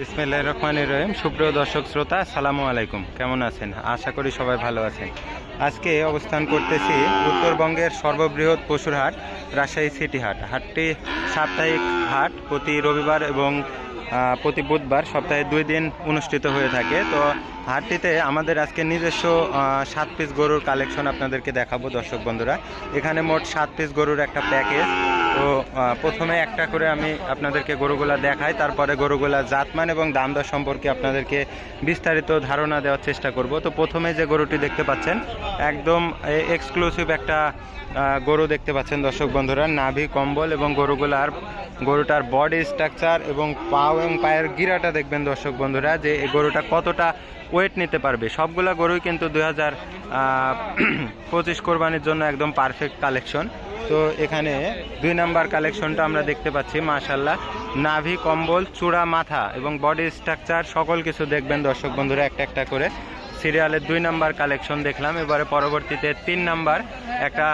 বিসমিল্লাহ রহমান রহিম। সুপ্রিয় দর্শক শ্রোতা সালামু আলাইকুম। কেমন আছেন? আশা করি সবাই ভালো আছেন। আজকে অবস্থান করতেছি উত্তরবঙ্গের সর্ববৃহৎ পশুর হাট, রাজশাহী সিটি হাট। হাটটি সাপ্তাহিক হাট, প্রতি রবিবার এবং প্রতি বুধবার সপ্তাহে দুই দিন অনুষ্ঠিত হয়ে থাকে। তো হাটটিতে আমাদের আজকে নিজস্ব সাত পিস গরুর কালেকশন আপনাদেরকে দেখাবো দর্শক বন্ধুরা। এখানে মোট সাত পিস গরুর একটা প্যাকেজ তো প্রথমে একটা করে আমি আপনাদেরকে গরুগুলা দেখাই, তারপরে গরুগুলা জাতমান এবং দাম দর সম্পর্কে আপনাদেরকে বিস্তারিত ধারণা দেওয়ার চেষ্টা করব। তো প্রথমে যে গরুটি দেখতে পাচ্ছেন, একদম এক্সক্লুসিভ একটা গরু দেখতে পাচ্ছেন দর্শক বন্ধুরা, নাভি, কম্বল এবং গরুগুলার, গরুটার বডি স্ট্রাকচার এবং পাও এবং পায়ের গিরাটা দেখবেন দর্শক বন্ধুরা, যে এই গরুটা কতটা ওয়েট নিতে পারবে। সবগুলা গরুই কিন্তু দুই হাজার পঁচিশ কোরবানির জন্য একদম পারফেক্ট কালেকশন তো এখানে দুই নাম্বার কালেকশনটা আমরা দেখতে পাচ্ছি মাশাল্লাহ নাভি, কম্বল, চূড়া, মাথা এবং বডি স্ট্রাকচার সকল কিছু দেখবেন দর্শক বন্ধুরা, একটা একটা করে। সিরিয়ালের দুই নাম্বার কালেকশন দেখলাম, এবারে পরবর্তীতে তিন নাম্বার একটা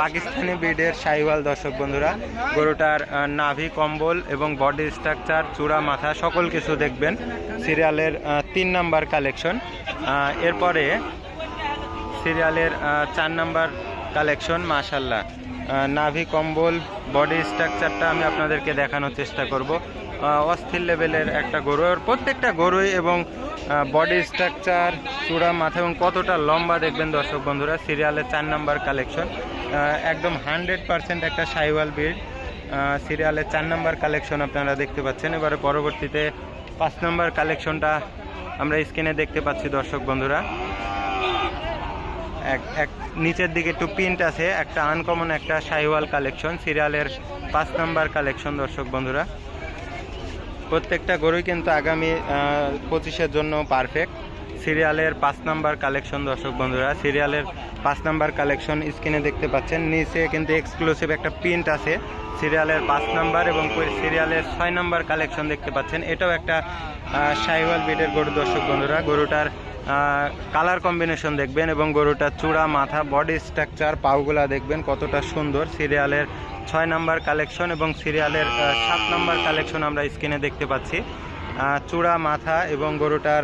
পাকিস্তানি ব্রিডের সাইওয়াল দর্শক বন্ধুরা। গরুটার নাভি, কম্বল এবং বডি স্ট্রাকচার চূড়া, মাথা, সকল কিছু দেখবেন সিরিয়ালের তিন নাম্বার কালেকশন। এরপরে সিরিয়ালের চার নাম্বার কালেকশন মাশাল্লাহ নাভি কম্বল, বডি স্ট্রাকচারটা আমি আপনাদেরকে দেখানোর চেষ্টা করব। অস্থির লেভেলের একটা গরু। আর প্রত্যেকটা গরুই এবং বডি স্ট্রাকচার, চূড়া, মাথা এবং কতটা লম্বা দেখবেন দর্শক বন্ধুরা সিরিয়ালের চার নাম্বার কালেকশন। একদম হান্ড্রেড পারসেন্ট একটা সাইওয়াল বিড। সিরিয়ালের চার নাম্বার কালেকশন আপনারা দেখতে পাচ্ছেন। এবারে পরবর্তীতে পাঁচ নাম্বার কালেকশনটা আমরা স্ক্রিনে দেখতে পাচ্ছি দর্শক বন্ধুরা। এক এক নিচের দিকে একটু প্রিন্ট আছে, একটা আনকমন একটা শাহিওয়াল কালেকশন সিরিয়ালের পাঁচ নাম্বার কালেকশন দর্শক বন্ধুরা। প্রত্যেকটা গরুই কিন্তু আগামী পঁচিশের জন্য পারফেক্ট সিরিয়ালের পাঁচ নাম্বার কালেকশন দর্শক বন্ধুরা। সিরিয়ালের পাঁচ নাম্বার কালেকশন স্ক্রিনে দেখতে পাচ্ছেন। নিচে কিন্তু এক্সক্লুসিভ একটা প্রিন্ট আছে। সিরিয়ালের পাঁচ নাম্বার এবং সিরিয়ালের ছয় নাম্বার কালেকশন দেখতে পাচ্ছেন। এটাও একটা শাহিওয়াল বিডের গরু, দর্শক বন্ধুরা। গরুটার কালার কম্বিনেশন দেখবেন এবং গরুটার চূড়া, মাথা বডি স্ট্রাকচার পাউগুলা দেখবেন কতটা সুন্দর। সিরিয়ালের ছয় নাম্বার কালেকশন এবং সিরিয়ালের সাত নাম্বার কালেকশন আমরা স্ক্রিনে দেখতে পাচ্ছি। চূড়া, মাথা এবং গরুটার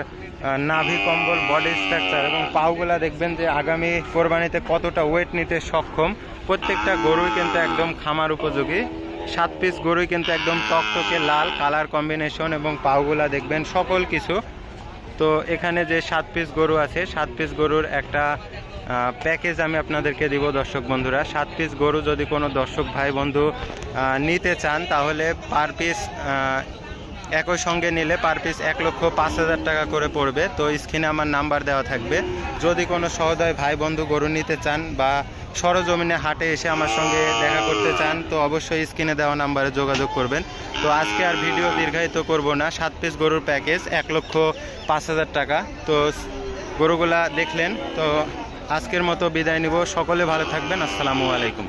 নাভি কম্বল বডি স্ট্রাকচার এবং পাউগুলা দেখবেন যে আগামী কোরবানিতে কতটা ওয়েট নিতে সক্ষম। প্রত্যেকটা গরুই কিন্তু একদম খামার উপযোগী। সাত পিস গরুই কিন্তু একদম টকটকে লাল কালার কম্বিনেশন এবং পাউগুলা দেখবেন সকল কিছু। তো এখানে যে সাত পিস গরু আছে, সাত পিস গরুর একটা প্যাকেজ আমি আপনাদেরকে দিব দর্শক বন্ধুরা। সাত পিস গরু যদি কোনো দর্শক ভাই বন্ধু নিতে চান, তাহলে পার পিস একই সঙ্গে নিলে পার পিস এক লক্ষ পাঁচ হাজার টাকা করে পড়বে। তো স্ক্রিনে আমার নাম্বার দেওয়া থাকবে। যদি কোনো সহদয় ভাই বন্ধু গরু নিতে চান বা সরজমিনে হাটে এসে আমার সঙ্গে দেখা করতে চান, তো অবশ্যই স্ক্রিনে দেওয়া নাম্বারে যোগাযোগ করবেন। তো আজকে আর ভিডিও দীর্ঘায়িত করব না। সাত পিস গরুর প্যাকেজ এক লক্ষ পাঁচ হাজার টাকা। তো গরুগুলা দেখলেন, তো আজকের মতো বিদায় নিব। সকলে ভালো থাকবেন। আসসালামু আলাইকুম।